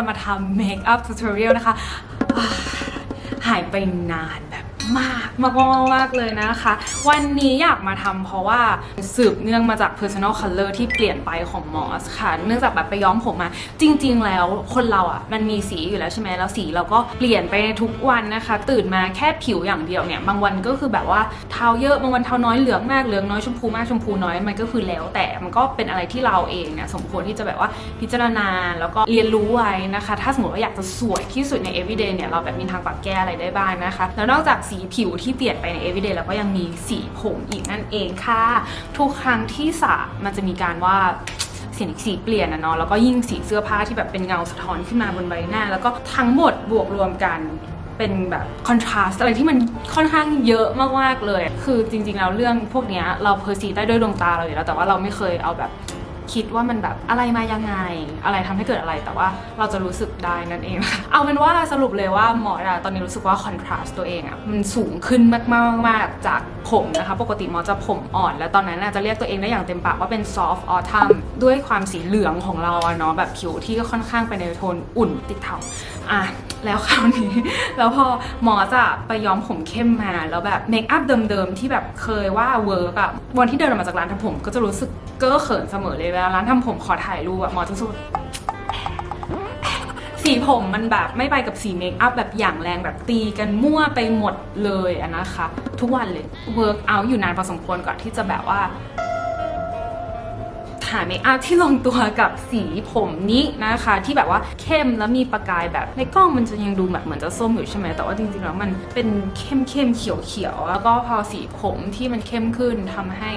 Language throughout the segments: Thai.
จะมาทำเมคอัพทูทอเรียลนะคะ หายไปนาน มากมากมากมากเลยนะคะ วันนี้อยากมาทำเพราะว่าสืบเนื่องมาจาก personal color ที่เปลี่ยนไปของมอสค่ะ เนื่องจากแบบไปย้อมผมมา จริง ๆ แล้วคนเราอะมันมีสีอยู่แล้วใช่ไหมแล้วสีเราก็เปลี่ยนไปในทุกวันนะคะ ตื่นมาแค่ผิวอย่างเดียวเนี่ยบางวันก็คือแบบว่าเทาเยอะบางวันเทาน้อยเหลืองมากเหลืองน้อยชมพูมากชมพูน้อยมันก็คือแล้วแต่มันก็เป็นอะไรที่เราเองเนี่ยสมควรที่จะแบบว่าพิจารณาแล้วก็เรียนรู้ไว้นะคะ ถ้าสมมติว่าอยากจะสวยที่สุดใน everyday เนี่ยเราแบบมีทางปรับแก้อะไรได้บ้างนะคะ แล้วนอกจากสีผิวที่เปลี่ยนไปใน everyday แล้วก็ยังมีสีผมอีกนั่นเองค่ะ ทุกครั้งที่สระมันจะมีการว่าสีสีเปลี่ยนอะเนาะแล้วก็ยิ่งสีเสื้อผ้าที่แบบเป็นเงาสะท้อนขึ้นมาบนใบหน้า แล้วก็ทั้งหมดบวกรวมกันเป็นแบบคอนทราสต์อะไรที่มันค่อนข้างเยอะมากๆเลย คือจริงๆแล้วเรื่องพวกนี้เราเพอร์ซีได้ด้วยดวงตาเราอยู่แล้วแต่ว่าเราไม่เคยเอาแบบ คิดว่ามันแบบอะไรมายังไง อะไรทำให้เกิดอะไรแต่ว่าเราจะรู้สึกได้นั่นเอง เอาเป็นว่าสรุปเลยว่าหมออะตอนนี้รู้สึกว่าคอนทราสต์ตัวเองอะมันสูงขึ้นมากๆๆจากผมนะคะ ปกติหมอจะผมอ่อน แล้วตอนนั้นนะจะเรียกตัวเองได้อย่างเต็มปากว่าเป็น soft autumn ด้วยความสีเหลืองของเราเนาะแบบผิวที่ก็ค่อนข้างไปในโทนอุ่นติดเทาอะแล้วคราวนี้ แล้วพอหมอจะไปย้อมผมเข้มมาแล้วแบบเมคอัพเดิมๆที่แบบเคยว่าเวิร์กอะวันที่เดินออกมาจากร้านทำผมก็จะรู้สึกเก้อเขินเสมอเลยลาร้านทำผมขอถ่ายรูปอะหมอจะรู้สึกว่าสีผมมันแบบไม่ไปกับสีเมคอัพแบบอย่างแรงแบบตีกันมั่วไปหมดเลยอะนะคะ ทุกวันเลยเวิร์กเอาอยู่นานพอสมควรก่อนที่จะแบบว่าหาเมคอัพที่ลงตัวกับสีผมนี้นะคะ ที่แบบว่าเข้มแล้วมีประกายแบบในกล้องมันจะยังดูแบบเหมือนจะส้มอยู่ใช่ไหมแต่ว่าจริงๆแล้วมันเป็นเข้มเข้มเขียวเขียวแล้วก็พอสีผมที่มันเข้มขึ้นทำให้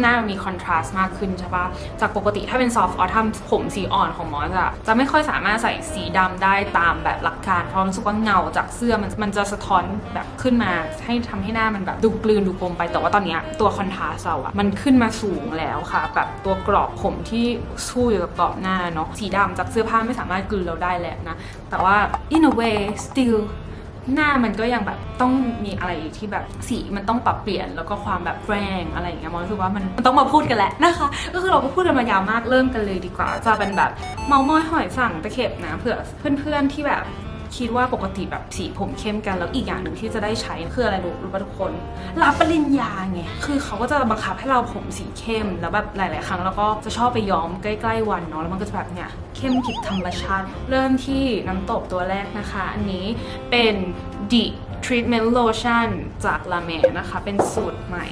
หน้ามันมีคอนทราสต์มากขึ้นใช่ปะจากปกติถ้าเป็นซอฟต์ออทัมผมสีอ่อนของมอสอะจะไม่ค่อยสามารถใส่สีดำได้ตามแบบหลักการเพราะรู้สึกว่าเงาจากเสื้อมันมันจะสะท้อนแบบขึ้นมาให้ทำให้หน้ามันแบบดูกลืนดูกลมไปแต่ว่าตอนนี้ตัวคอนทราสต์เราอะมันขึ้นมาสูงแล้วค่ะ แบบตัวกรอบผมที่สู้อยู่กับกรอบหน้าเนาะสีดำจากเสื้อผ้าไม่สามารถกลืนเราได้แล้วนะแต่ว่า in a way still หน้ามันก็ยังแบบต้องมีอะไรที่แบบสีมันต้องปรับเปลี่ยนแล้วก็ความแบบแรงอะไรอย่างเงี้ยมองรู้สึกว่ามันมันต้องมาพูดกันแหละนะคะ ก็คือเราก็พูดกันมายาวมากเริ่มกันเลยดีกว่า จะเป็นแบบเมามอยหอยสั่งตะเข็บนะเผื่อเพื่อนๆที่แบบ คิดว่าปกติแบบสีผมเข้มกัน แล้วอีกอย่างหนึ่งที่จะได้ใช้คืออะไรรู้รู้ป่ะทุกคน รับปริญญาไงคือเขาก็จะบังคับให้เราผมสีเข้ม แล้วแบบหลาย ๆ ครั้งแล้วก็จะชอบไปย้อมใกล้ ๆ วันเนาะแล้วมันก็จะแบบเนี่ยเข้มผิดธรรมชาติ เริ่มที่น้ำตบตัวแรกนะคะ อันนี้เป็น The Treatment Lotion จาก La m e นะคะ เป็นสูตรใหม่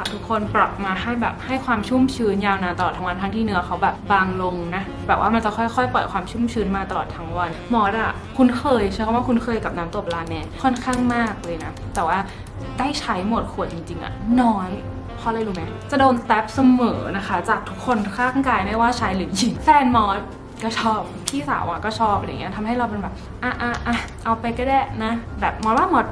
ค่ะ ทุกคนปรับมาให้แบบให้ความชุ่มชื้นยาวนานตลอดทั้งวันทั้งที่เนื้อเขาแบบบางลงนะแบบว่ามันจะค่อยๆ ปล่อยความชุ่มชื้นมาตลอดทั้งวัน หมอดอะคุ้นเคยใช้คำว่าคุ้นเคยกับน้ำตบลาแมค่อนข้างมากเลยนะ แต่ว่าได้ใช้หมดขวดจริงๆอะน้อยเพราะอะไรรู้ไหมจะโดนแท็บเสมอนะคะ จากทุกคนข้างกายไม่ว่าชายหรือหญิงแฟนมอสก็ชอบพี่สาวอะก็ชอบอะไรเงี้ยทำให้เราเป็นแบบอะอะอะเอาไปก็ได้นะ แบบมอสว่ามอส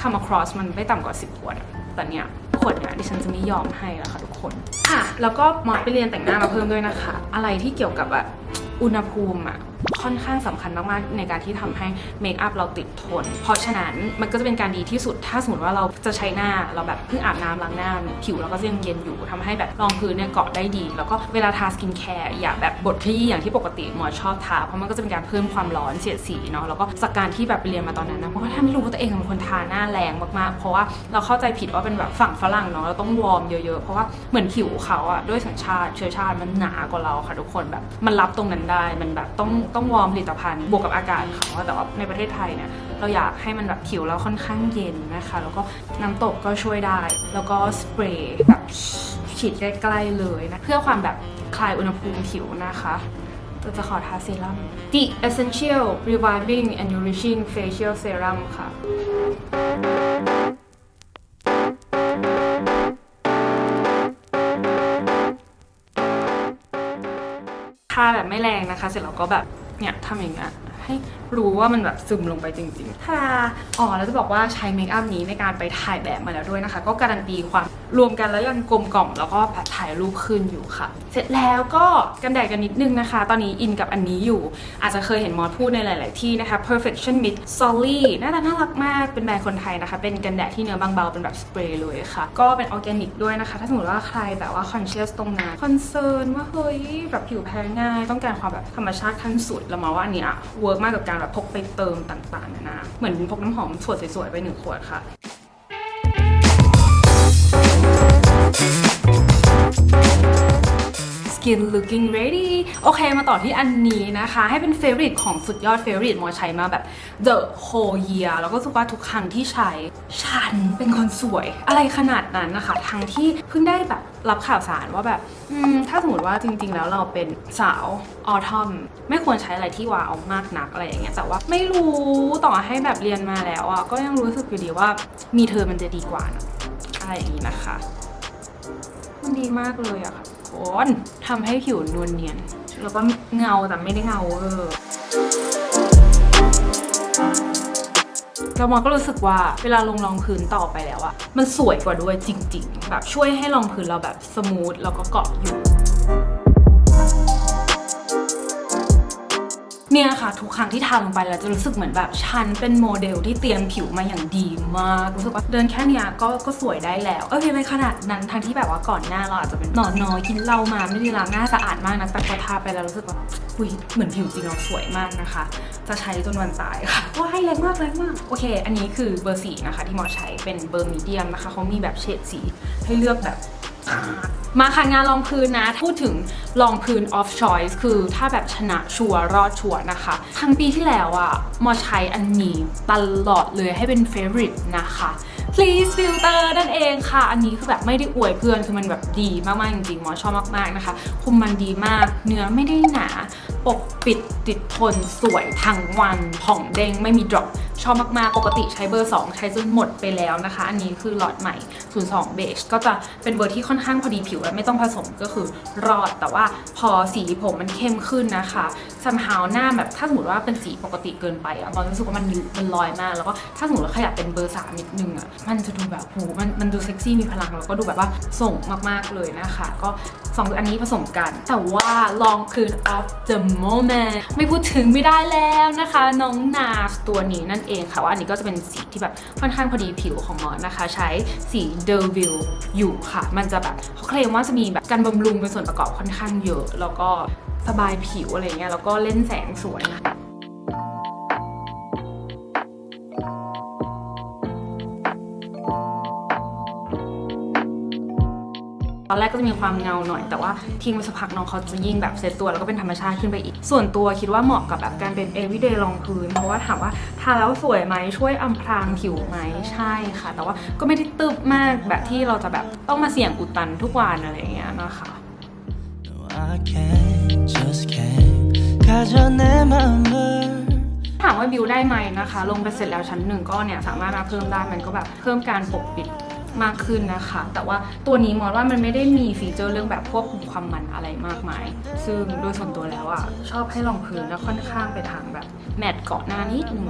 come across มันไม่ต่ำกว่า 10ขวดแต่เนี่ย วดเนี่ยดิฉันจะไม่ยอมให้แล้วค่ะทุกคนค่ะแล้วก็มอสไปเรียนแต่งหน้ามาเพิ่มด้วยนะคะ อะไรที่เกี่ยวกับแบบอุณหภูมิอะ ค่อนข้างสำคัญมากๆในการที่ทำให้เมคอัพเราติดทน เพราะฉะนั้นมันก็จะเป็นการดีที่สุดถ้าสมมติว่าเราจะใช้หน้าเราแบบเพิ่งอาบน้ำล้างหน้าผิวเราก็ยังเย็นอยู่ทำให้แบบรองพื้นเนี่ยเกาะได้ดี แล้วก็เวลาทาสกินแคร์อย่าแบบบดขยี้อย่างที่ปกติหมอชอบทาเพราะมันก็จะเป็นการเพิ่มความร้อนเสียดสีเนาะแล้วก็จากการที่แบบไปเรียนมาตอนนั้นนะเพราะว่าถ้าไม่รู้ว่าตัวเองเป็นคนทาหน้าแรงมากๆ เพราะว่าเราเข้าใจผิดว่าเป็นแบบฝั่งฝรั่งเนาะเราต้องวอร์มเยอะๆเพราะว่าเหมือนผิวเขาอะด้วยสัญชาติเชื้อชาติมันหนากว่าเราค่ะทุกคนแบบมันรับตรงนั้นได้มันแบบต้องต้องวอร์มผลิตภัณฑ์บวกกับอากาศเขาอะแต่ว่าในประเทศไทยเนี่ยเราอยากให้มันแบบผิวเราค่อนข้างเย็นนะคะ แล้วก็น้ำตกก็ช่วยได้ แล้วก็สเปรย์แบบฉีดใกล้ๆเลยนะเพื่อความแบบคลายอุณหภูมิผิวนะคะเราจะขอทาเซรั่ม The Essential Reviving and Nourishing Facial Serum ค่ะทาแบบไม่แรงนะคะ เสร็จแล้วก็แบบ เนี่ยทำอย่างเงี้ย ให้รู้ว่ามันแบบซึมลงไปจริงๆค่ะอ๋อแล้วจะบอกว่าใช้เมคอัพนี้ในการไปถ่ายแบบมาแล้วด้วยนะคะ ก็การันตีความรวมกันแล้วยังกลมกล่อมแล้วก็แบบถ่ายรูปขึ้นอยู่ค่ะ เสร็จแล้วก็กันแดดกันนิดนึงนะคะ ตอนนี้อินกับอันนี้อยู่ อาจจะเคยเห็นมอสพูดในหลาย ๆ ที่นะคะ perfection mist solly หน้าตาน่ารักมากเป็นแบรนด์คนไทยนะคะ เป็นกันแดดที่เนื้อบางเบาเป็นแบบสเปรย์เลยค่ะ ก็เป็นออร์แกนิกด้วยนะคะ ถ้าสมมติว่าใครแบบว่า conscious ตรงนั้น concern ว่าเฮ้ยแบบผิวแพ้ง่าย ต้องการความแบบธรรมชาติขั้นสุดแล้วมาว่าอันนี้ยเวิร์กมากกับการแบบพกไปเติมต่างๆนานาเหมือนพกน้ำหอมสวดสวยๆไปหนึ่งขวดค่ะ Skin looking ready โอเคมาต่อที่อันนี้นะคะ ให้เป็น favorite ของสุดยอด favorite มอใช้มาแบบ the whole year แล้วก็รู้สึกว่าทุกครั้งที่ใช้ ฉันเป็นคนสวยอะไรขนาดนั้นนะคะ ทั้งที่เพิ่งได้แบบรับข่าวสารว่าแบบถ้าสมมติว่าจริง ๆ แล้วเราเป็นสาวออทอมไม่ควรใช้อะไรที่ว้าวมากนักอะไรอย่างเงี้ยแต่ว่าไม่รู้ต่อให้แบบเรียนมาแล้วอะก็ยังรู้สึกอยู่ดีว่ามีเธอมันจะดีกว่านะอะไรอย่างนี้นะคะ มันดีมากเลยอะค่ะ ทุกคนทำให้ผิวนวลเนียน แล้วก็เงาแต่ไม่ได้เงาเวอร์แล้วมอก็รู้สึกว่าเวลาลงรองพื้นต่อไปแล้วอะมันสวยกว่าด้วยจริง ๆ แบบช่วยให้รองพื้นเราแบบสมูทแล้วก็เกาะอยู่ เนี่ยค่ะ ทุกครั้งที่ทาลงไปแล้วจะรู้สึกเหมือนแบบฉันเป็นโมเดลที่เตรียมผิวมาอย่างดีมาก รู้สึกว่าเดินแค่เนี้ยก็ก็สวยได้แล้วโอเคในขนาดนั้นทั้งที่แบบว่าก่อนหน้าเราอาจจะเป็นหนอนน้อยกินเหล้ามาไม่ได้ล้างหน้าสะอาดมากนะแต่พอทาไปแล้วรู้สึกว่าอุ้ยเหมือนผิวจริงเราสวยมากนะคะ จะใช้จนวันตายค่ะว้ายแรงมากแรงมากโอเค อันนี้คือเบอร์สีนะคะ ที่หมอใช้เป็นเบอร์มีเดียมนะคะเขามีแบบเฉดสีให้เลือกแบบ มาค่ะงานรองพื้นนะ พูดถึงรองพื้น off choice คือถ้าแบบชนะชัวร์รอดชัวร์นะคะ ทั้งปีที่แล้วอะมอใช้อันนี้ตลอดเลยให้เป็น favorite นะคะ please filter นั่นเองค่ะ อันนี้คือแบบไม่ได้อวยเพื่อนคือมันแบบดีมากๆจริงๆมอชอบมากๆนะคะคุมมันดีมาก เนื้อไม่ได้หนา ปกปิดติดทนสวยทั้งวันผ่องเด้งไม่มี drop ชอบมากๆ ปกติใช้เบอร์ 2 ใช้จนหมดไปแล้วนะคะ อันนี้คือหลอดใหม่ 02 เบจก็จะเป็นเบอร์ที่ค่อนข้างพอดีผิวและไม่ต้องผสมก็คือรอด แต่ว่าพอสีผมมันเข้มขึ้นนะคะซัมฮาวหน้าแบบถ้าสมมติว่าเป็นสีปกติเกินไปอะมอนรู้สึกว่ามันมันลอยมาก แล้วก็ถ้าสมมติว่าขยับเป็นเบอร์ 3 นิดนึงอะมันจะดูแบบโหมันมันดูเซ็กซี่มีพลังแล้วก็ดูแบบว่าส่งมากๆเลยนะคะ ก็สองอันนี้ผสมกัน แต่ว่าลองคืน of the moment ไม่พูดถึงไม่ได้แล้วนะคะ น้องนาสตัวนี้นั่นเองค่ะว่าอันนี้ก็จะเป็นสีที่แบบค่อนข้างพอดีผิวของมอนนะคะ ใช้สีเดอร์วิลอยู่ค่ะ มันจะแบบเขาเคลมว่าจะมีแบบการบำรุงเป็นส่วนประกอบค่อนข้างเยอะ แล้วก็สบายผิวอะไรเงี้ยแล้วก็เล่นแสงสวย ตอนแรกก็จะมีความเงาหน่อย แต่ว่าทิ้งไปสักพักน้องเขาจะยิ่งแบบเซตตัวแล้วก็เป็นธรรมชาติขึ้นไปอีก ส่วนตัวคิดว่าเหมาะกับแบบการเป็น everyday รองพื้น เพราะว่าถามว่าทาแล้วสวยไหมช่วยอำพรางผิวไหมใช่ค่ะ แต่ว่าก็ไม่ได้ตึบมากแบบที่เราจะแบบต้องมาเสี่ยงอุดตันทุกวันอะไรอย่างเงี้ยนะคะ ถามว่าบิวได้ไหมนะคะ ลงไปเสร็จแล้วชั้นหนึ่งก็เนี่ยสามารถมาเพิ่มได้มันก็แบบเพิ่มการปกปิด มากขึ้นนะคะ แต่ว่าตัวนี้มองว่ามันไม่ได้มีฟีเจอร์เรื่องแบบควบคุมความมันอะไรมากมาย ซึ่งโดยส่วนตัวแล้วอะชอบให้รองพื้นแล้วค่อนข้างไปทางแบบแมตต์เกาะหน้านิดนึง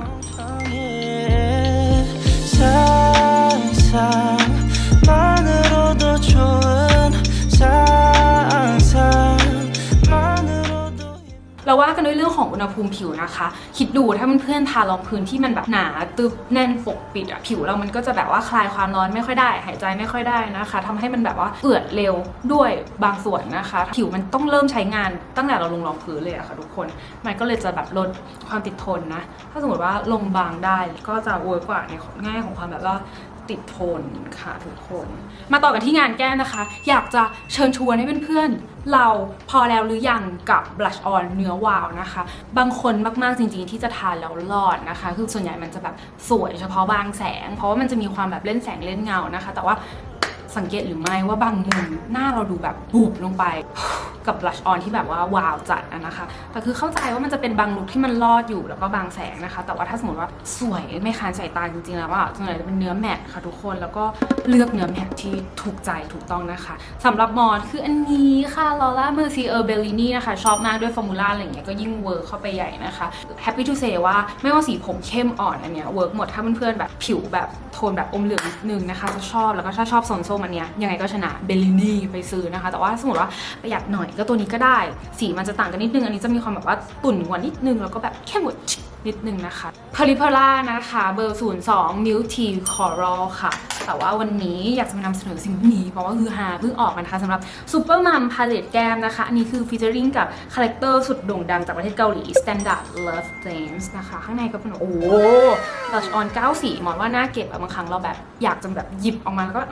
ด้วยเรื่องของอุณหภูมิผิวนะคะ คิดดูถ้าเพื่อนทารองพื้นที่มันแบบหนาตึบแน่นปกปิดอะผิวเรามันก็จะแบบว่าคลายความร้อนไม่ค่อยได้ หายใจไม่ค่อยได้นะคะทำให้มันแบบว่าเปื่อยเร็วด้วยบางส่วนนะคะ ผิวมันต้องเริ่มใช้งานตั้งแต่เราลงรองพื้นเลยอะค่ะทุกคน มันก็เลยจะแบบลดความติดทนนะ ถ้าสมมติว่าลงบางได้ก็จะเวิร์กกว่าในง่ายของความแบบว่า ติดทนค่ะทุกคน มาต่อกันที่งานแก้มนะคะ อยากจะเชิญชวนให้เพื่อนๆ เราพอแล้วหรือยังกับบลัชออนเนื้อวาวนะคะ บางคนมากๆจริงๆที่จะทานแล้วรอดนะคะ คือส่วนใหญ่มันจะแบบสวยเฉพาะบางแสง เพราะว่ามันจะมีความแบบเล่นแสงเล่นเงานะคะ แต่ว่า สังเกตหรือไม่ว่าบางมุมหน้าเราดูแบบบุบลงไป กับบลัชออนที่แบบว่าวาวจัดนะคะ แต่คือเข้าใจว่ามันจะเป็นบางลุคที่มันรอดอยู่แล้วก็บางแสงนะคะ แต่ว่าถ้าสมมติว่าสวยไม่คานสายตาจริงๆแล้วว่าส่วนใหญ่จะเป็นเนื้อแมทค่ะทุกคนแล้วก็เลือกเนื้อแมทที่ถูกใจถูกต้องนะคะสำหรับมอนคืออันนี้ค่ะลอร่าเมอร์ซีเออร์เบลลินี่นะคะชอบมากด้วยฟอร์มูล่าอะไรอย่างเงี้ยก็ยิ่งเวิร์กเข้าไปใหญ่นะคะแฮปปี้ทูเซว่าไม่ว่าสีผมเข้มอ่อนอันเนี้ยเวิร์กหมดถ้าเพื่อนๆแบบผิวแบบโทนแบบอมเหลืองนิดนึงนะคะจะชอบแล้วก็ถ้าชอบโซนส้มันเนี้ยยังไงก็ชนะเบลลินี่ไปซื้อนะคะ แต่ว่าสมมติว่าประหยัดหน่อยก็ตัวนี้ก็ได้ สีมันจะต่างกันนิดนึง อันนี้จะมีความแบบว่าตุ่นกว่านิดนึงแล้วก็แบบเข้มกว่า นิดนึงนะคะพาริพาร่านะคะเบอร์ 02 Milk Tea Coral ค่ะ แต่ว่าวันนี้อยากจะมานำเสนอสิ่งนี้ เพราะว่าคือฮาเพิ่งออกมานะคะสำหรับ Super Mom Palette แก้มนะคะ อันนี้คือฟีเจอริงกับคาแรคเตอร์สุดโด่งดังจากประเทศเกาหลี Standard Love Flames นะคะ ข้างในก็เป็นโอ้โห blush on 9สีหมอนว่าหน้าเก็บอะบางครั้งเราแบบอยากจะแบบหยิบออกมาแล้วก็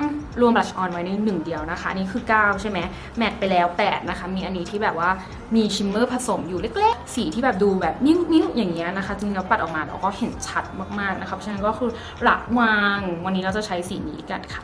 รวม blush on ไว้ในหนึ่งเดียวนะคะอันนี้คือ 9 ใช่ไหมแมทไปแล้ว 8 นะคะ มีอันนี้ที่แบบว่ามีชิมเมอร์ผสมอยู่เล็กๆ สีที่แบบดูแบบนิ้วๆอย่างเงี้ยนะคะจริงๆแล้วปัดออกมาเราก็เห็นชัดมากๆนะคะเพราะฉะนั้นก็คือหลักวางวันนี้เราจะใช้สีนี้กันค่ะ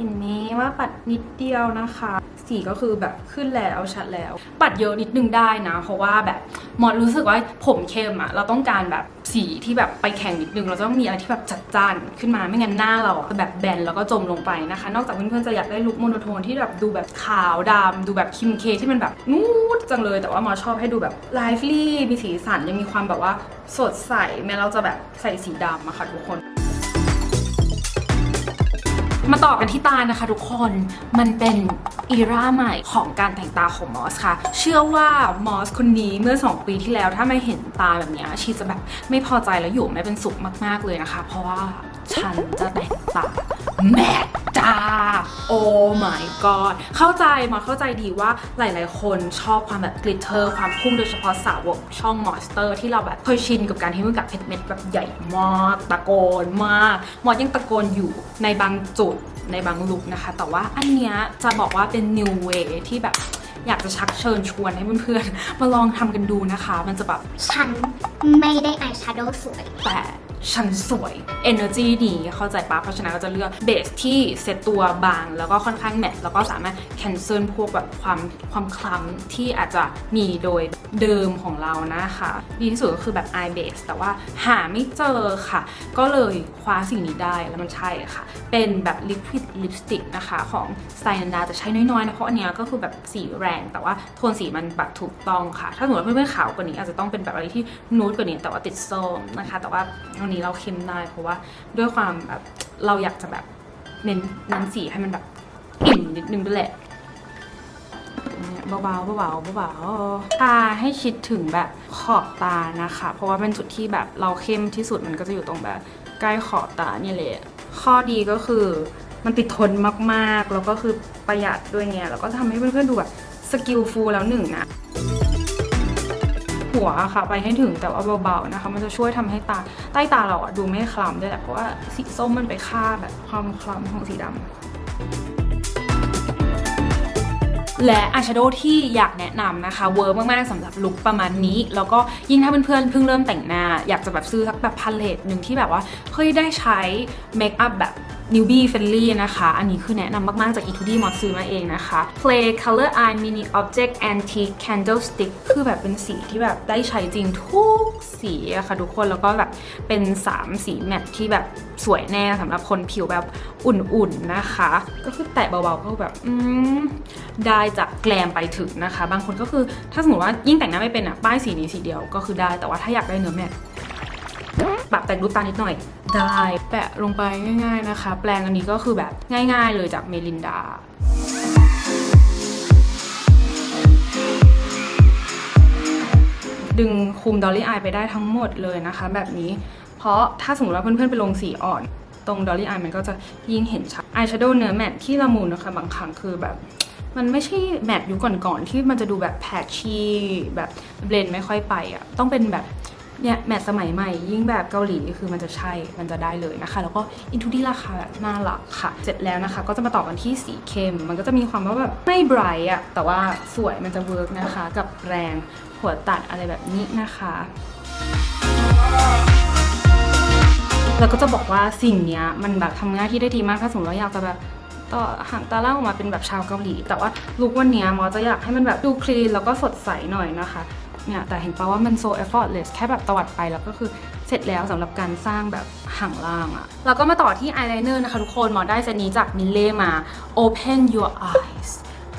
เห็นไหมว่าปัดนิดเดียวนะคะ สีก็คือแบบขึ้นแล้วชัดแล้ว ปัดเยอะนิดนึงได้นะ เพราะว่าแบบมอดรู้สึกว่าผมเข้มอะเราต้องการแบบสีที่แบบไปแข่งนิดนึง เราต้องมีอะไรที่แบบจัดจ้านขึ้นมาไม่งั้นหน้าเราอะแบบแบนแล้วก็จมลงไปนะคะ นอกจากเพื่อนๆจะอยากได้ลุคโมโนโทนที่แบบดูแบบขาวดำดูแบบคิมเคที่มันแบบนูดจังเลย แต่ว่ามอชอบให้ดูแบบไลฟ์ลี่มีสีสันยังมีความแบบว่าสดใสแม้เราจะแบบใส่สีดำอะค่ะทุกคน มาต่อกันที่ตานะคะทุกคน มันเป็นอีราใหม่ของการแต่งตาของมอสค่ะ เชื่อว่ามอสคนนี้เมื่อ 2 ปีที่แล้วถ้าไม่เห็นตาแบบนี้ชีจะแบบไม่พอใจแล้วอยู่ไม่เป็นสุขมาก ๆเลยนะคะ เพราะว่าฉันจะแต่งตาแมทจ้า โอ้ my god เข้าใจมาเข้าใจดีว่าหลาย ๆ คนชอบความแบบกลิตเตอร์ความพุ่งโดยเฉพาะสาวกช่องมอสเตอร์ที่เราแบบเคยชินกับการที่มันกับเพชรเม็ดแบบใหญ่มากตะโกนมากมอยังตะโกนอยู่ในบางจุดในบางลุกนะคะ แต่ว่าอันเนี้ยจะบอกว่าเป็น new way ที่แบบอยากจะชักเชิญชวนให้เพื่อนๆ มาลองทำกันดูนะคะ มันจะแบบ ฉันไม่ได้อายแชโดว์สวย แต่ ฉันสวย energy ดีเข้าใจปะเพราะฉะนั้นก็จะเลือกเบสที่เซตตัวบาง แล้วก็ค่อนข้างแมทแล้วก็สามารถ cancel พวกแบบความความคล้ำที่อาจจะมีโดยเดิมของเรานะคะ ดีที่สุดก็คือแบบ eye base แต่ว่าหาไม่เจอค่ะ ก็เลยคว้าสิ่งนี้ได้แล้วมันใช่ค่ะ เป็นแบบ liquid lipstick นะคะ ของ s t y l e n d a จะใช้น้อยๆนะ เพราะอันนี้ก็คือแบบสีแรง แต่ว่าโทนสีมันแบบถูกต้องค่ะ ถ้าสมมติว่าเพื่อนๆขาวกว่านี้อาจจะต้องเป็นแบบอะไรที่นูดกว่านี้แต่ว่าติดส้มนะคะ แต่ว่านี้เราเข้มได้ เพราะว่าด้วยความแบบเราอยากจะแบบเน้นน้นสีให้มันแบบอิ่มนิดนึงด้วยแหละเนี่ยเบาๆเบาๆเบาๆตาให้ชิดถึงแบบขอบตานะคะ เพราะว่าเป็นจุดที่แบบเราเข้มที่สุดมันก็จะอยู่ตรงแบบใกล้ขอบตาเนี่ยแหละข้อดีก็คือมันติดทนมากๆ แล้วก็คือประหยัดด้วยเนี่ยแล้วก็ทำให้เพื่อนๆดูแบบสกิลฟูลแล้วหนึ่งนะ หัวค่ะ ไปให้ถึงแต่ว่าเบาๆนะคะ มันจะช่วยทำให้ตาใต้ตาเราอะดูไม่คล้ำด้วยแหละเพราะว่าสีส้มมันไปฆ่าแบบความคล้ำของสีดำและอายแชโดว์ที่อยากแนะนำนะคะเวิร์กมากๆสำหรับลุคประมาณนี้ แล้วก็ยิ่งถ้าเพื่อนๆเพิ่งเริ่มแต่งหน้า อยากจะแบบซื้อสักแบบพาเลตหนึ่งที่แบบว่าเฮ้ยได้ใช้เมคอัพแบบ newbie friendly นะคะ อันนี้คือแนะนำมาก ๆ จาก e2d มอซื้อมาเองนะคะ Play Color Eye Mini Object Antique Candlestick คือแบบเป็นสีที่แบบได้ใช้จริงทุกสีอะค่ะทุกคน แล้วก็แบบเป็น 3 สีแมทที่แบบสวยแน่สำหรับคนผิวแบบอุ่น ๆ นะคะ ก็คือแตะเบา ๆ ก็แบบ อืม ได้จากแกลมไปถึงนะคะ บางคนก็คือถ้าสมมติว่ายิ่งแต่งหน้าไม่เป็นอะป้ายสีนี้สีเดียวก็คือได้ แต่ว่าถ้าอยากได้เนื้อแมท แบบแต่งรูปตานิดหน่อย ได้แปะลงไปง่าย ๆนะคะ แปลงอันนี้ก็คือแบบง่าย ๆ เลยจากเมลินดาดึงคุมดอลลี่อายไปได้ทั้งหมดเลยนะคะ แบบนี้ เพราะถ้าสมมติว่าเพื่อนๆไปลงสีอ่อน ตรงดอลลี่อายมันก็จะยิ่งเห็นชัดอายแชโดว์เนื้อแมทที่ละมุนนะคะ บางครั้งคือแบบ มันไม่ใช่แมทยุคก่อนๆที่มันจะดูแบบแพชชี่แบบเบลนไม่ค่อยไปอะต้องเป็นแบบ เนี่ยแมทสมัยใหม่ยิ่งแบบเกาหลีคือมันจะใช่มันจะได้เลยนะคะ แล้วก็อินทูดี้ราคาแบบน่ารักค่ะ เสร็จแล้วนะคะ ก็จะมาต่อกันที่สีเข้ม มันก็จะมีความว่าแบบไม่ไบรท์อะแต่ว่าสวยมันจะเวิร์กนะคะ กับแรงหัวตัดอะไรแบบนี้นะคะแล้วก็จะบอกว่าสิ่งนี้มันแบบทำหน้าที่ได้ดีมากถ้าสมมติเราอยากจะแบบต่อหางตาล่าออกมาเป็นแบบชาวเกาหลี แต่ว่าลุควันนี้มอจะอยากให้มันแบบดูคลีนแล้วก็สดใสหน่อยนะคะ เนี่ยแต่เห็นปะว่ามัน so effortless แค่แบบตวัดไปแล้วก็คือเสร็จแล้วสำหรับการสร้างแบบห่างล่างอะแล้วก็มาต่อที่อายไลเนอร์นะคะทุกคนหมอได้เซตนี้จากมิลเล่มา open your eyes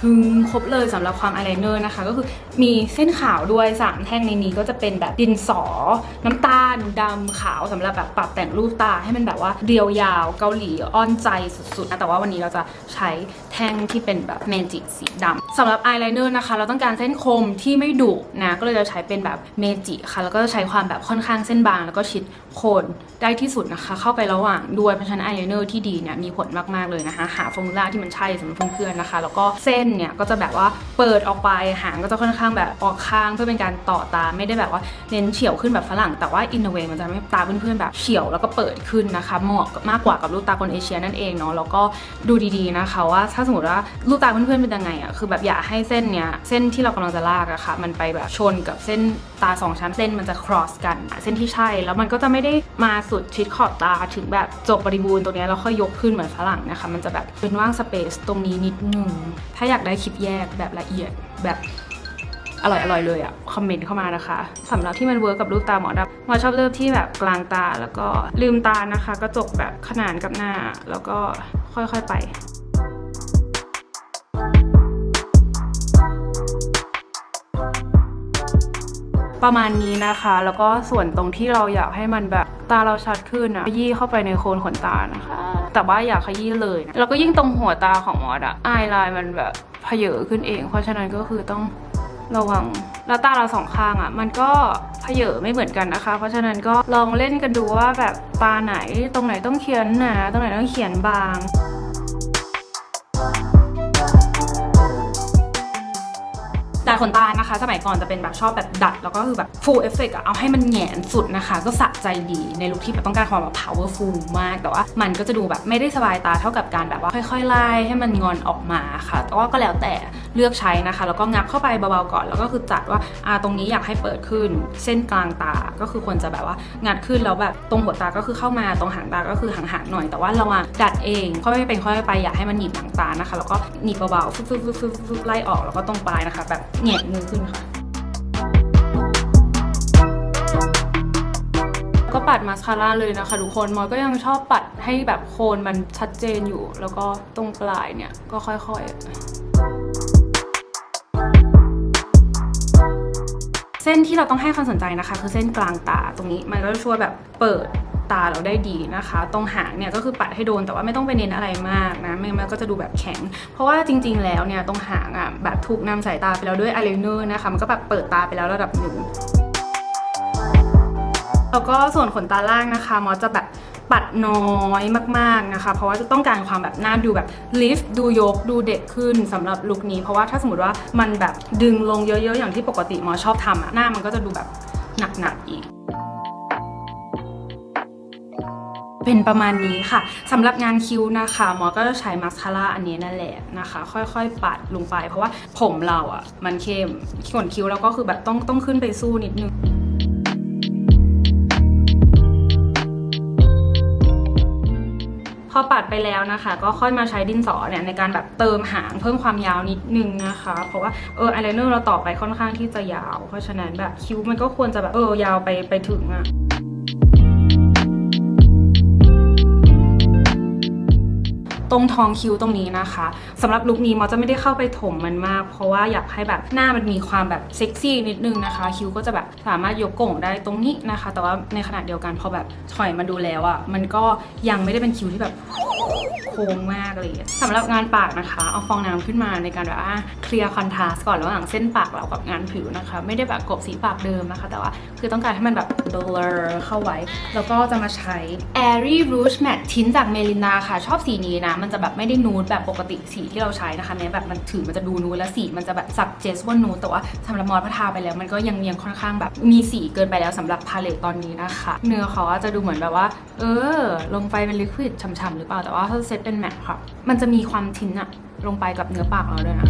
พึงครบเลยสำหรับความอายไลเนอร์นะคะ ก็คือมีเส้นขาวด้วย 3 แท่งในนี้ก็จะเป็นแบบดินสอ น้ำตาลดำขาวสำหรับแบบปรับแต่งรูปตาให้มันแบบว่าเรียวยาวเกาหลีอ้อนใจสุดๆนะแต่ว่าวันนี้เราจะใช้ แท่งที่เป็นแบบเมจิสีดำสำหรับอายไลเนอร์นะคะ เราต้องการเส้นคมที่ไม่ดุนะก็เลยจะใช้เป็นแบบเมจิค่ะ แล้วก็จะใช้ความแบบค่อนข้างเส้นบาง แล้วก็ชิดโคนได้ที่สุดนะคะ เข้าไประหว่างด้วยเพราะฉะนั้นอายไลเนอร์ที่ดีเนี่ยมีผลมากๆเลยนะคะ หาฟอร์มูล่าที่มันใช่สำหรับเพื่อนๆนะคะ แล้วก็เส้นเนี่ยก็จะแบบว่าเปิดออกไปหางก็จะค่อนข้างแบบออกข้างเพื่อเป็นการต่อตาไม่ได้แบบว่าเน้นเฉียวขึ้นแบบฝรั่ง แต่ว่าอินเ a เวมันจะทำให้ตาเพื่อนๆแบบเฉียวแล้วก็เปิดขึ้นนะคะเหมาะมากกว่ากับลูกตาคนเอเชียนั่นเองเนาะแล้วก็ดูดีๆนะคะว่าถ้าาสมมติว่าลูกตาเพื่อนๆเป็นยังไงอะคือแบบอย่าให้เส้นเนี้ยเส้นที่เรากำลังจะลากอะค่ะ มันไปแบบชนกับเส้นตาสองชั้นเส้นมันจะ cross กันเส้นที่ใช่ แล้วมันก็จะไม่ได้มาสุดชิดขอบตาถึงแบบจบบริบูรณ์ตรงนี้แล้วค่อยยกขึ้นเหมือนฝรั่งนะคะ มันจะแบบเป็นว่างสเปซตรงนี้นิดนึงถ้าอยากได้คลิปแยกแบบละเอียดแบบอร่อยอร่อยเลยอะคอมเมนต์เข้ามานะคะสำหรับที่มันเวิร์กกับลูกตาหมอดำหมอชอบเริ่มที่แบบกลางตาแล้วก็ลืมตานะคะ กระจกแบบขนานกับหน้า แล้วก็ค่อยๆไป ประมาณนี้นะคะ แล้วก็ส่วนตรงที่เราอยากให้มันแบบตาเราชัดขึ้นอะยี่เข้าไปในโคนขนตานะคะ แต่ว่าอยากขยี้เลยนะแล้วก็ยิ่งตรงหัวตาของมอสอะอายไลน์มันแบบเพเยอขึ้นเอง เพราะฉะนั้นก็คือต้องระวังแล้วตาเราสองข้างอะมันก็เพเยอไม่เหมือนกันนะคะ เพราะฉะนั้นก็ลองเล่นกันดูว่าแบบตาไหนตรงไหนต้องเขียนหนาตรงไหนต้องเขียนบาง ขนตานะคะ สมัยก่อนจะเป็นแบบชอบแบบดัด แล้วก็คือแบบ full effect เอาให้มันแหงนสุดนะคะ ก็สะใจดีในลุคที่แบบต้องการความแบบ powerful มาก แต่ว่ามันก็จะดูแบบไม่ได้สบายตาเท่ากับการแบบว่าค่อยๆไล่ให้มันงอนออกมาค่ะ แต่ว่าก็แล้วแต่เลือกใช้นะคะ แล้วก็งับเข้าไปเบาๆก่อน แล้วก็คือจัดว่าอ่าตรงนี้อยากให้เปิดขึ้น เส้นกลางตา ก็คือควรจะแบบว่างัดขึ้นแล้วแบบตรงหัวตาก็คือเข้ามาตรงหางตาก็คือห่างๆหน่อย แต่ว่าเราอะดัดเองค่อยๆเป็นค่อยๆไปอย่าให้มันหนีบหางตานะคะ แล้วก็หนีบเบาๆฟึบๆๆๆไล่ออกแล้วก็ตรงปลายนะคะ แบบแหงนมือขึ้นค่ะ ก็ปัดมาสคาร่าเลยนะคะทุกคนมอยก็ยังชอบปัดให้แบบโคนมันชัดเจนอยู่ แล้วก็ตรงปลายเนี่ยก็ค่อยๆ เส้นที่เราต้องให้ความสนใจนะคะ คือเส้นกลางตาตรงนี้มันก็ช่วยแบบเปิด ตาเราได้ดีนะคะ ตรงหางเนี่ยก็คือปัดให้โดนแต่ว่าไม่ต้องไปเน้นอะไรมากนะไม่งั้นก็จะดูแบบแข็ง เพราะว่าจริง ๆ แล้วเนี่ยตรงหางอะแบบถูกนำสายตาไปแล้วด้วยอายไลเนอร์นะคะมันก็แบบเปิดตาไปแล้วระดับหนึ่งแล้วก็ส่วนขนตาล่างนะคะมอสจะแบบปัดน้อยมากๆนะคะ เพราะว่าจะต้องการความแบบหน้าดูแบบลิฟต์ดูยกดูเด็กขึ้นสำหรับลุคนี้ เพราะว่าถ้าสมมติว่ามันแบบดึงลงเยอะๆ อย่างที่ปกติมอสชอบทำอะหน้ามันก็จะดูแบบหนักๆอีก เป็นประมาณนี้ค่ะสำหรับงานคิ้วนะคะหมอก็จะใช้มาสคาร่าอันนี้นั่นแหละนะคะ ค่อยๆปัดลงไป เพราะว่าผมเราอะ่ะ มันเข้มขนคิ้วเราก็คือแบบต้องต้องขึ้นไปสู้นิดนึงพอปัดไปแล้วนะคะ ก็ค่อยมาใช้ดินสอเนี่ยในการแบบเติมหางเพิ่มความยาวนิดนึงนะคะ เพราะว่าเอออายไลเนอร์เราต่อไปค่อนข้างที่จะยาว เพราะฉะนั้นแบบคิ้วมันก็ควรจะแบบเออยาวไปไปถึงอะ ตรงท้องคิ้วตรงนี้นะคะสำหรับลุคนี้มอจะไม่ได้เข้าไปถมมันมาก เพราะว่าอยากให้แบบหน้ามันมีความแบบเซ็กซี่นิดนึงนะคะ คิ้วก็จะแบบสามารถยกโก่งได้ตรงนี้นะคะ แต่ว่าในขณะเดียวกันพอแบบถอยมาดูแล้วอะ่ะมันก็ยังไม่ได้เป็นคิ้วที่แบบ โค้งมากเลยสำหรับงานปากนะคะ เอาฟองน้ำขึ้นมาในการแบบว่าเคลียร์คอนทราสต์ก่อนระหว่างเส้นปากเรากับงานผิวนะคะ ไม่ได้แบบกบสีปากเดิมนะคะ แต่ว่าคือต้องการให้มันแบบ blur เข้าไว้ แล้วก็จะมาใช้ Airy Rouge Matte Tint จากเมลินาค่ะ ชอบสีนี้นะ มันจะแบบไม่ได้นูดแบบปกติสีที่เราใช้นะคะแม้แบบมันถือมันจะดูนูดและสีมันจะแบบสักเจสว่านูดแต่ว่าสำหรับมอสพัทาไปแล้ว มันก็ยังยังค่อนข้างแบบมีสีเกินไปแล้วสำหรับพาเลตตอนนี้นะคะ เนื้อเขาจจะดูเหมือนแบบว่า เออ ลงไปเป็นลิควิดฉ่ำๆหรือเปล่าแต่ว่าถ้าเซตเป็นแมทค่ะ มันจะมีความทิ้นอะลงไปกับเนื้อปากเราด้วยนะ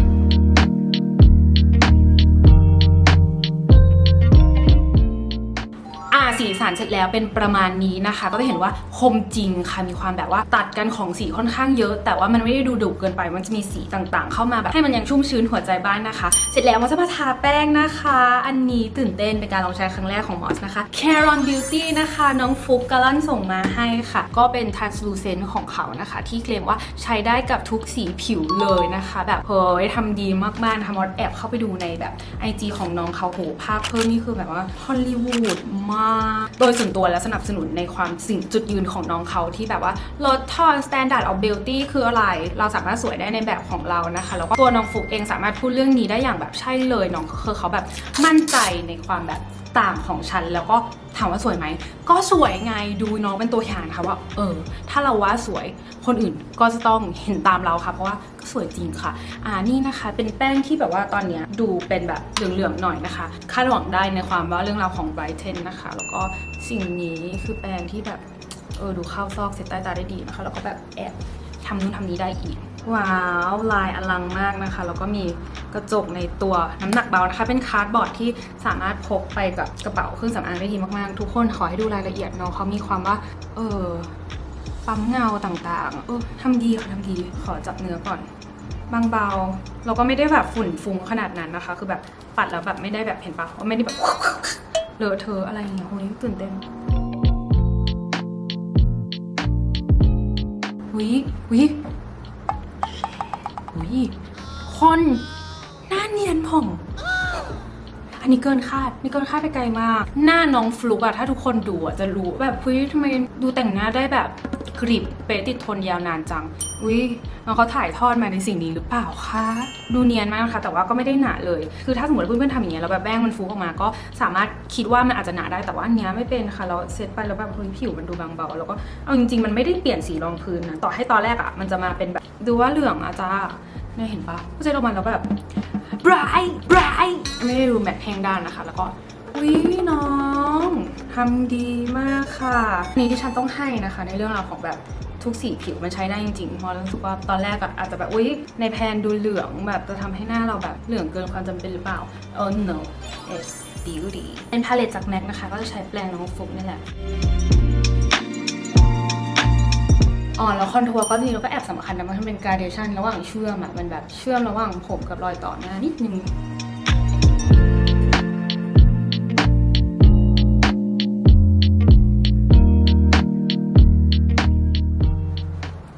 สีสารเสร็จแล้วเป็นประมาณนี้นะคะ ก็จะเห็นว่าคมจริงค่ะมีความแบบว่าตัดกันของสีค่อนข้างเยอะ แต่ว่ามันไม่ได้ดูดุเกินไป มันจะมีสีต่างๆ เข้ามาแบบให้มันยังชุ่มชื้นหัวใจบ้านนะคะ เสร็จแล้วมันจะมาทาแป้งนะคะ อันนี้ตื่นเต้นเป็นการลองใช้ครั้งแรกของมอสนะคะ Caron Beauty นะคะ น้องฟุกกาลันส่งมาให้ค่ะ ก็เป็น translucent ของเขานะคะ ที่เคลมว่าใช้ได้กับทุกสีผิวเลยนะคะ แบบเฮ้ยทำดีมากๆนะคะมอสแอบเข้าไปดูในแบบ IG ของน้องเขาโหภาพเพิ่มนี่คือแบบว่าฮอลลีวูดมากโดยส่วนตัวและสนับสนุนในความสิ่งจุดยืนของน้องเขาที่แบบว่าลดทอนสแตนดาร์ดออฟเบลตี้คืออะไร เราสามารถสวยได้ในแบบของเรานะคะ แล้วก็ตัวน้องฟุกเองสามารถพูดเรื่องนี้ได้อย่างแบบใช่เลยน้องคือเขาแบบมั่นใจในความแบบต่างของฉันแล้วก็ ถามว่าสวยไหม ก็สวยไงดูน้องเป็นตัวอย่างนะคะว่า เออ ถ้าเราว่าสวยคนอื่นก็จะต้องเห็นตามเราค่ะ เพราะว่าก็สวยจริงค่ะ อ่านี่นะคะ เป็นแป้งที่แบบว่าตอนนี้ดูเป็นแบบเหลืองๆหน่อยนะคะคาดหวังได้ในความว่าเรื่องราวของ Brighten นะคะ แล้วก็สิ่งนี้คือแป้งที่แบบเออดูเข้าซอกเซตใต้ตาได้ดีนะคะ แล้วก็แบบแอบทำนู่นทำนี้ได้อีก ว้าว ลายอลังมากนะคะ แล้วก็มีกระจกในตัวน้ำหนักเบานะคะ เป็นคาร์ดบอร์ดที่สามารถพกไปกับกระเป๋าเครื่องสำอางได้ดีมากๆ ทุกคนขอให้ดูรายละเอียดเนาะเขามีความว่า เออปั๊มเงาต่างๆ เออทำดีค่ะทำดี ขอจับเนื้อก่อน บางเบา เราก็ไม่ได้แบบฝุ่นฟุ้งขนาดนั้นนะคะ คือแบบปัดแล้วแบบไม่ได้แบบเห็นปะว่าไม่ได้แบบเลอะเทอะอะไรอย่างเงี้ยโอ้ยตื่นเต้นวิวิวิ คนหน้าเนียนผ่อง อันนี้เกินคาดนี่เกินคาดไปไกลมาก หน้าน้องฟลุกอะถ้าทุกคนดูอะจะรู้แบบเฮ้ยทำไมดูแต่งหน้าได้แบบกริบเป๊ะติดทนยาวนานจังอุ้ยน้องเขาถ่ายทอดมาในสิ่งนี้หรือเปล่าคะ ดูเนียนมากนะคะแต่ว่าก็ไม่ได้หนาเลย คือถ้าสมมติเพื่อนๆทำอย่างเงี้ยแล้วแบบแป้งมันฟูออกมา ก็สามารถคิดว่ามันอาจจะหนาได้แต่ว่าอันเนี้ยไม่เป็นค่ะเราเซตไปแล้วแบบเฮ้ยผิวมันดูบางเบาแล้วก็เอาจริงๆมันไม่ได้เปลี่ยนสีรองพื้นนะต่อให้ตอนแรกอะมันจะมาเป็นแบบดูว่าเหลืองอะจ้า เนี่ยเห็นปะผู้ชายลงมาแล้วแบบบรายบรายไม่ได้ดูแมทแห้งด้านนะคะ แล้วก็วิน้องทำดีมากค่ะนี่ที่ฉันต้องให้นะคะ ในเรื่องราวของแบบทุกสีผิวมันใช้ได้จริงๆเพราะรู้สึกว่าตอนแรกอะอาจจะแบบอุ้ยในแพนดูเหลืองแบบจะทำให้หน้าเราแบบเหลืองเกินความจำเป็นหรือเปล่า oh no it's beauty เป็นพาเลตจากแม็กนะคะ ก็จะใช้แปรงน้องฟุกนี่แหละ อ๋อแล้วคอนทัวร์ก็จริงๆแล้วก็แอบสำคัญนะมันเป็นการเดชันระหว่างเชื่อมอะมันแบบเชื่อมระหว่างผมกับรอยต่อหน้านิดนึง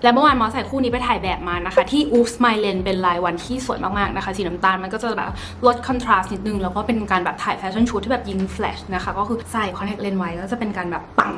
และเมื่อวานมอสใส่คู่นี้ไปถ่ายแบบมานะคะ ที่ Oops My Len เป็นลายวันที่สวยมากๆนะคะ สีน้ำตาลมันก็จะแบบลดคอนทราสต์นิดนึง แล้วก็เป็นการแบบถ่ายแฟชั่นชูทที่แบบยิงแฟลชนะคะ ก็คือใส่คอนแทคเลนส์ไว้ก็จะเป็นการแบบปัง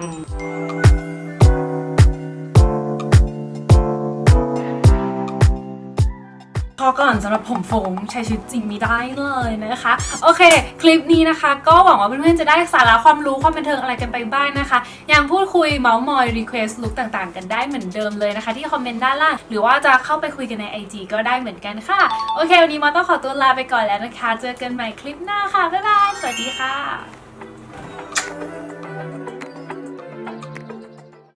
อก่อนสำหรับผมฟงใช้ชีวิตจริงไม่ได้เลยนะคะ โอเค คลิปนี้นะคะ ก็หวังว่าเพื่อนๆจะได้สาระความรู้ความบันเทิงอะไรกันไปบ้างนะคะ ยังพูดคุยเมาส์มอยรีเควสลุกต่างๆ กันได้เหมือนเดิมเลยนะคะ ที่คอมเมนต์ด้านล่าง หรือว่าจะเข้าไปคุยกันใน IG ก็ได้เหมือนกันค่ะ โอเค วันนี้มอต้องขอตัวลาไปก่อนแล้วนะคะ เจอกันใหม่คลิปหน้าค่ะบ๊ายบายสวัสดีค่ะ